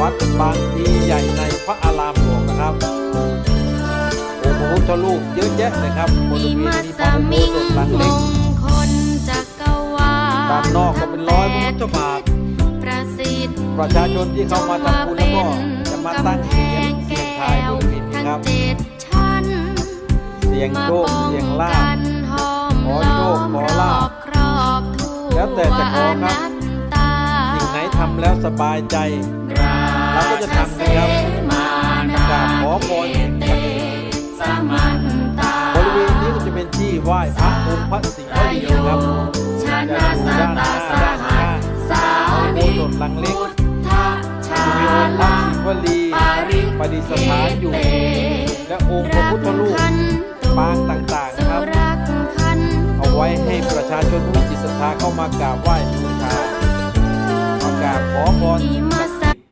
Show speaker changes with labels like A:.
A: วัดบางพลีใหญ่ในพระอารามหลวงนะครับองค์พระพุทธรูปเยอะแยะเลยครับบริ
B: มี
A: เวณ
B: มา
A: นี้
B: ส
A: พระอุโบ
B: มิง
A: สถหลัง
B: ม
A: เล็ก
B: งคลจักรวาล
A: ด้านนอกก็เป็นร้อยพระพุทธบาท
B: ประสิทธิ์
A: ประชาชนที่เข้ามาทำบุญแล้วก็จะมาตั้งเสียงเสียงทายบริเวณนี้ครับ
B: ทั้งเจ็ดชั้น
A: เสียงโชคเสียงลาบขอโชคขอลาภ
B: ครอบทั่ว
A: แล้วแต่จะขอครับ
B: นัตตา
A: สิ่งไหนทำแล้วสบายใจ เราก็จะทำนะครับกราบขอพรสิ่งศักดิ์สิทธิ์
B: สมันตา
A: บริเวณนี้ก็จะเป็นที่ไหว้พระองค์พระสิงห์ไดครับจะ
B: นะ
A: อยู่
B: ส
A: ด้านหน้าด้าน
B: หั
A: ข้าง
B: สา
A: พระอุโบ
B: นิ
A: สถหลังเล็กจะมีองค์พระ
B: ลา
A: ศิวลีประดิษฐานอยู่ และองค์พระพุทธรูปปางต่างๆนะครับ เอาไว้ให้ประชาชนผู้จิตศรัทธาเข้ามากราบไหว้